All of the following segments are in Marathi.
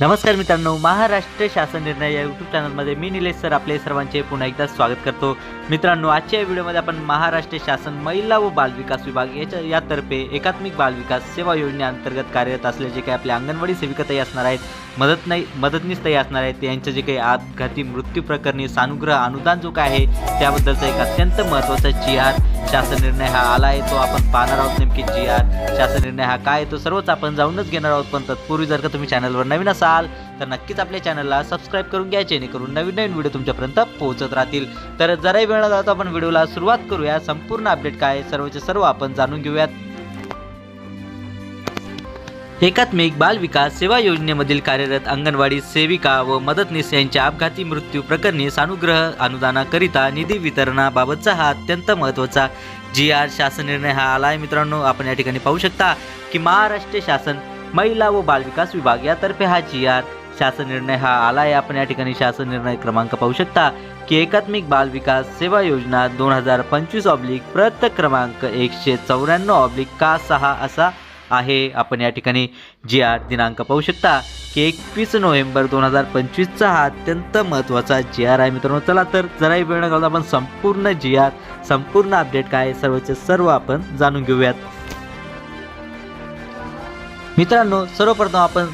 नमस्कार मित्रांनो महाराष्ट्र शासन निर्णय या यूट्यूब चॅनलमध्ये मी निलेश सर आपले सर्वांचे पुन्हा एकदा स्वागत करतो. मित्रांनो आजच्या या व्हिडिओमध्ये आपण महाराष्ट्र शासन महिला व बालविकास विभाग याच्या यातर्फे एकात्मिक बालविकास सेवा योजनेअंतर्गत कार्यरत असले जे काही आपल्या अंगणवाडी सेविकाताई असणार आहेत मदत नाही मदतनीस ताई असणार आहेत यांचं जे काही अपघाती मृत्यू प्रकरणी सानुग्रह अनुदान जो काय आहे त्याबद्दलचा एक अत्यंत महत्त्वाचा जी आर शासन निर्णय हा आला आहे तो आपण पाहणार आहोत नेमकी जी आर शासन निर्णय हा काय तो सर्वच आपण जाऊनच घेणार आहोत. पण तत्पूर्वी जर का तुम्ही चॅनलवर नवीन असाल तर नक्कीच आपल्या चॅनलला सबस्क्राईब करून घ्या जेणेकरून नवीन नवीन व्हिडिओ तुमच्यापर्यंत पोहोचत राहतील. तर जराही वेळ जातो आपण व्हिडिओला सुरुवात करूया. संपूर्ण अपडेट काय सर्वचे सर्व आपण जाणून घेऊयात. एकात्मिक बाल विकास सेवा योजनेमधील कार्यरत अंगणवाडी सेविका व मदतनीस यांच्या अपघाती मृत्यू प्रकरणी सानुग्रह अनुदानाकरिता निधी वितरणाबाबतचा हा अत्यंत महत्त्वाचा जी आर शासन निर्णय हा आला आहे मित्रांनो आपण या ठिकाणी पाहू शकता की महाराष्ट्र शासन महिला व बालविकास विभाग यातर्फे हा जी आर शासन निर्णय हा आला आहे आपण या ठिकाणी शासन निर्णय क्रमांक पाहू शकता की एकात्मिक बाल विकास सेवा योजना दोन हजार पंचवीस ऑब्लिक प्रत क्रमांक एकशे चौऱ्याण्णव ऑब्लिक का सहा असा आहे. आपण या ठिकाणी जी आर दिनांक पाहू शकता की एकवीस नोव्हेंबर दोन हजार पंचवीसचा हा अत्यंत महत्त्वाचा जी आर आहे. मित्रांनो चला तर जराही वेळ न आपण संपूर्ण जी आर संपूर्ण अपडेट काय आहे, सर्वचे सर्व आपण जाणून घेऊयात. मित्रांनो सर्वप्रथम आपण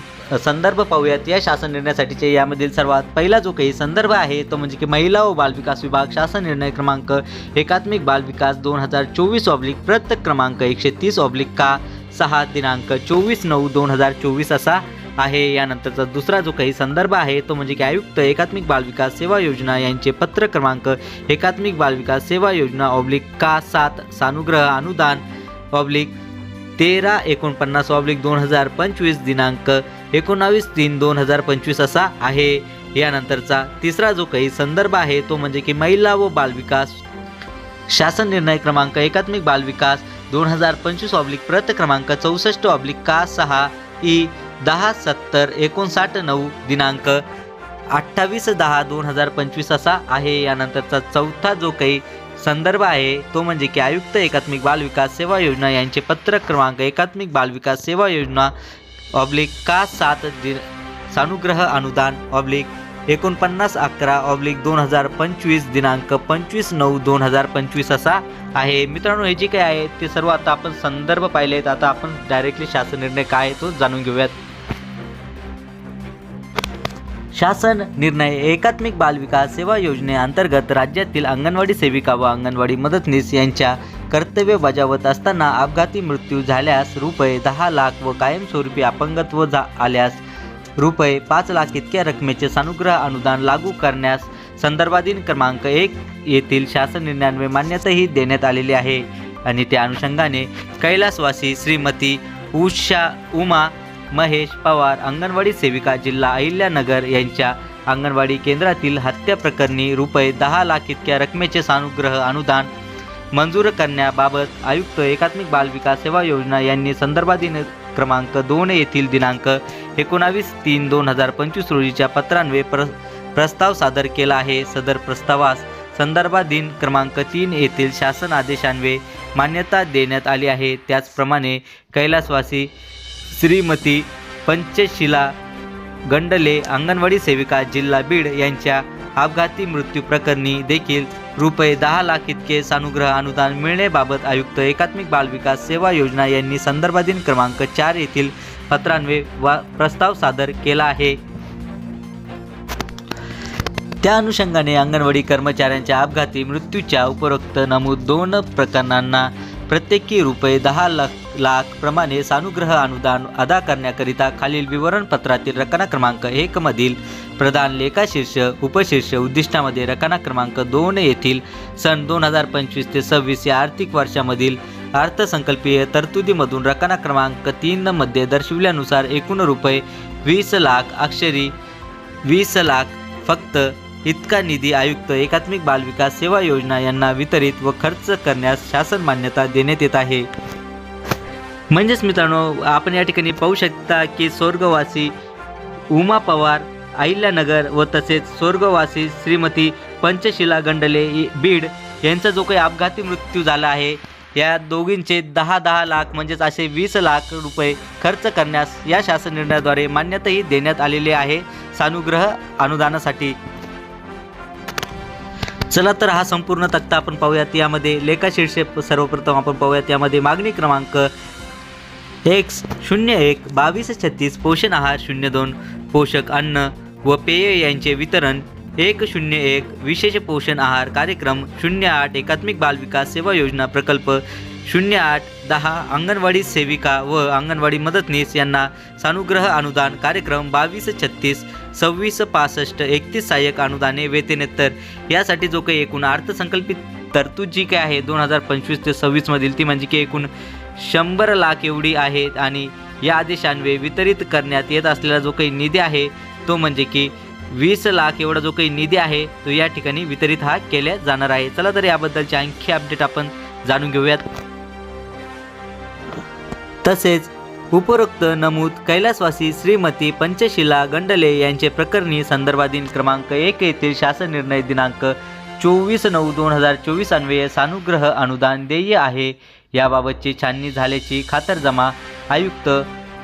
संदर्भ पाहूयात. या शासन निर्णयासाठीचे यामधील सर्वात पहिला जो काही संदर्भ आहे तो म्हणजे की महिला व बालविकास विभाग शासन निर्णय क्रमांक एकात्मिक बालविकास दोन हजार चोवीस ऑब्लिक प्रत क्रमांक एकशे तीस ऑब्लिक का? सहा दिनांक चोवीस नऊ दोन हजार चोवीस असा आहे. यानंतरचा दुसरा जो काही संदर्भ आहे तो म्हणजे की आयुक्त एकात्मिक बालविकास सेवा योजना यांचे पत्र क्रमांक एकात्मिक बालविकास सेवा योजना ऑब्लिक का सात सानुग्रह अनुदान ऑब्लिक तेरा एकोणपन्नास ऑब्लिक दोन हजार पंचवीस दिनांक एकोणावीस तीन दोन हजार पंचवीस असा आहे. यानंतरचा तिसरा जो काही संदर्भ आहे तो म्हणजे की महिला व बालविकास शासन निर्णय क्रमांक एकात्मिक बालविकास दोन हजार पंचवीस ऑब्लिक प्रत क्रमांक चौसष्ट ऑब्लिक का सहा ई दहा सत्तर एकोणसाठ नऊ दिनांक अठ्ठावीस दहा दोन हजार पंचवीस असा आहे. यानंतरचा चौथा जो काही संदर्भ आहे तो म्हणजे की आयुक्त एकात्मिक बालविकास सेवा योजना यांचे पत्र क्रमांक एकात्मिक बालविकास सेवा योजना ऑब्लिक का सात दि सानुग्रह अनुदान ऑब्लिक एकोणपन्नास अकरा ऑब्लिक दोन हजार पंचवीस दिनांक पंचवीस नऊ दोन हजार पंचवीस असा आहे. मित्रांनो हे जे काही आहे ते सर्व आता आपण संदर्भ पाहिलेत. आता आपण डायरेक्टली शासन निर्णय काय आहे तो जाणून घेऊयात. शासन निर्णय एकात्मिक बालविकास सेवा योजनेअंतर्गत राज्यातील अंगणवाडी सेविका व अंगणवाडी मदतनीस यांच्या कर्तव्य बजावत असताना अपघाती मृत्यू झाल्यास रुपये दहा लाख व कायमस्वरूपी अपंगत्व झा आल्यास रुपये पाच लाख इतक्या रकमेचे सानुग्रह अनुदान लागू करण्यास संदर्भाधीन क्रमांक एक येथील शासन निर्णयान्वये मान्यताही देण्यात आलेली आहे. आणि त्या अनुषंगाने कैलासवासी श्रीमती उषा उमा महेश पवार अंगणवाडी सेविका जिल्हा अहिल्यानगर यांच्या अंगणवाडी केंद्रातील हत्या प्रकरणी रुपये दहा लाख इतक्या रकमेचे सानुग्रह अनुदान मंजूर करण्याबाबत आयुक्त एकात्मिक बाल विकास सेवा योजना यांनी संदर्भाधीन क्रमांक दोन येथील दिनांक एकोणावीस तीन दोन हजार पंचवीस रोजीच्या पत्रान्वये प्र प्रस्ताव सादर केला आहे. सदर प्रस्तावास संदर्भाधीन क्रमांक तीन येथील शासन आदेशान्वये मान्यता देण्यात आली आहे. त्याचप्रमाणे कैलासवासी श्रीमती पंचशिला गंडले अंगणवाडी सेविका जिल्हा बीड यांच्या अपघाती मृत्यू प्रकरणी देखील रुपये दहा लाख इतके सानुग्रह अनुदान मिळण्याबाबत आयुक्त एकात्मिक बालविकास सेवा योजना यांनी संदर्भाधीन क्रमांक चार येथील पत्रान्वे वा प्रस्ताव सादर केला आहे. त्या अनुषंगाने अंगणवाडी कर्मचाऱ्यांच्या अपघाती मृत्यूच्या उपरोक्त नमूद दोन प्रकरणांना प्रत्येकी रुपये दहा लाख लाख प्रमाणे सानुग्रह अनुदान अदा करण्याकरिता खालील विवरणपत्रातील रकाना क्रमांक एक मधील प्रधान लेखाशीर्ष उपशीर्ष उद्दिष्टामध्ये रकाना क्रमांक दोन येथील सन दोन हजार पंचवीस ते सव्वीस या आर्थिक वर्षामधील अर्थसंकल्पीय तरतुदीमधून रकाना क्रमांक तीनमध्ये दर्शविल्यानुसार एकूण रुपये वीस लाख अक्षरी वीस लाख फक्त इतका निधी आयुक्त एकात्मिक बालविकास सेवा योजना यांना वितरित व खर्च करण्यास शासन मान्यता देण्यात येत आहे. म्हणजेच मित्रांनो आपण या ठिकाणी पाहू शकता की स्वर्गवासी उमा पवार अहिल्यानगर व तसेच स्वर्गवासी श्रीमती पंचशिला गंडले बीड यांचा जो काही अपघाती मृत्यू झाला आहे या दोघींचे दहा दहा लाख म्हणजेच असे वीस लाख रुपये खर्च करण्यास या शासन निर्णयाद्वारे मान्यताही देण्यात आलेली आहे. सानुग्रह अनुदानासाठी. चला तर हा संपूर्ण तक्ता आपण पाहूयात. यामध्ये लेखाशीर्षे सर्वप्रथम आपण पाहूयात. यामध्ये मागणी क्रमांक एक्स शून्य एक बावीस छत्तीस पोषण आहार शून्य दोन पोषक अन्न व पेय यांचे वितरण एक शून्य एक विशेष पोषण आहार कार्यक्रम शून्य आठ एकात्मिक बालविकास सेवा योजना प्रकल्प शून्य आठ दहा अंगणवाडी सेविका व अंगणवाडी मदतनीस यांना सानुग्रह अनुदान कार्यक्रम बावीस छत्तीस सव्वीस पासष्ट एकतीस सहाय्यक अनुदाने वेतनेत्तर. यासाठी जो काही एकूण अर्थसंकल्पित तरतूद जी काय आहे दोन हजार पंचवीस ते सव्वीसमधील ती म्हणजे की एकूण शंभर लाख एवढी आहे आणि या आदेशान्वये वितरित करण्यात येत असलेला जो काही निधी आहे तो म्हणजे की वीस लाख एवढा जो काही निधी आहे तो या ठिकाणी वितरित हा केल्या जाणार आहे. चला तर याबद्दलचे आणखी अपडेट आपण जाणून घेऊयात. तसेच उपरोक्त नमूद कैलासवासी श्रीमती पंचशिला गंडले यांचे प्रकरणी संदर्भाधीन क्रमांक एक येथील शासन निर्णय दिनांक चोवीस नऊ दोन हजार चोवीस अन्वये सानुग्रह अनुदान देय आहे. याबाबतची छाननी झाल्याची खातरजमा आयुक्त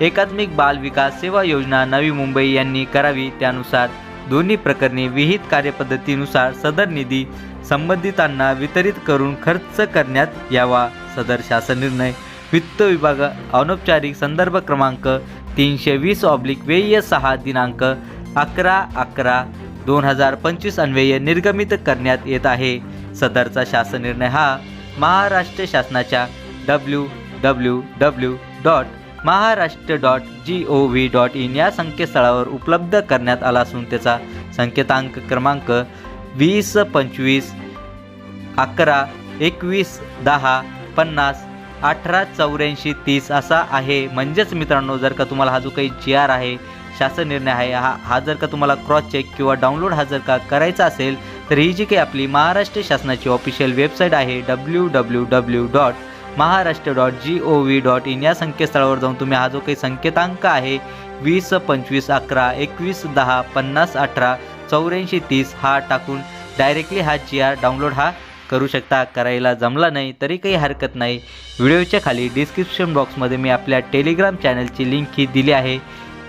एकात्मिक बाल विकास सेवा योजना नवी मुंबई यांनी करावी. त्यानुसार दोन्ही प्रकरणी विहित कार्यपद्धतीनुसार सदर निधी संबंधितांना वितरित करून खर्च करण्यात यावा सदर शासन निर्णय. वित्त विभाग अनौपचारिक संदर्भ क्रमांक तीनशे वीस ऑब्लिक वेय सहा दिनांक अकरा अकरा दोन हजार पंचवीस अन्वये निर्गमित करण्यात येत आहे. सदरचा शासन निर्णय हा महाराष्ट्र शासनाच्या W W W dot Maharashtra dot G O V dot in या संकेतस्थळावर उपलब्ध करण्यात आला असून त्याचा संकेतांक क्रमांक वीस पंचवीस अकरा एकवीस दहा पन्नास अठरा चौऱ्याऐंशी तीस असा आहे. म्हणजेच मित्रांनो जर का तुम्हाला हा जो काही जी आर आहे शासन निर्णय आहे हा हा जर का तुम्हाला क्रॉस चेक किंवा डाउनलोड हा जर का करायचा असेल तर ही जी काही आपली महाराष्ट्र शासनाची ऑफिशियल वेबसाईट आहे W W W dot Maharashtra dot G O V dot in या संकेतस्थळावर जाऊन तुम्ही हा जो काही संकेतांक आहे वीस पंचवीस अकरा एकवीस दहा पन्नास अठरा चौऱ्याऐंशी तीस हा टाकून डायरेक्टली हा जी आर डाउनलोड हा करू शकता. करायला जमला नाही तरी काही हरकत नाही. व्हिडिओच्या खाली डिस्क्रिप्शन बॉक्समध्ये मी आपल्या टेलिग्राम चॅनलची लिंक ही दिली आहे.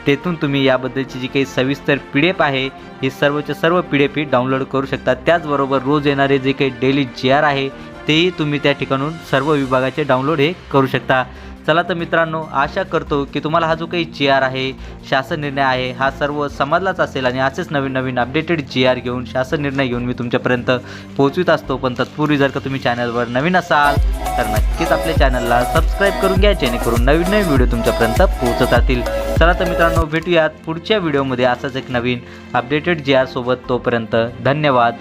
तेथून तुम्ही याबद्दलची जी काही सविस्तर पी डी एफ आहे ही सर्वच्या सर्व पी डी एफ ही डाउनलोड करू शकता. त्याचबरोबर रोज येणारे जे काही डेली जी आर आहे तेही तुम्ही त्या ठिकाणून सर्व विभागाचे डाउनलोड हे करू शकता. चला तर मित्रांनो आशा करतो की तुम्हाला हा जो काही जी आर आहे शासन निर्णय आहे हा सर्व समाजलाच असेल आणि असेच नवीन नवीन अपडेटेड जी आर घेऊन शासन निर्णय घेऊन मी तुमच्यापर्यंत पोहोचवित असतो. पण तत्पूर्वी जर का तुम्ही चॅनलवर नवीन असाल तर नक्कीच आपल्या चॅनलला सबस्क्राईब करून घ्या जेणेकरून नवीन नवीन व्हिडिओ तुमच्यापर्यंत पोहोचत राहतील. चला तर मित्रांनो भेटूयात पुढच्या व्हिडिओमध्ये असाच एक नवीन अपडेटेड जी आर सोबत तोपर्यंत धन्यवाद.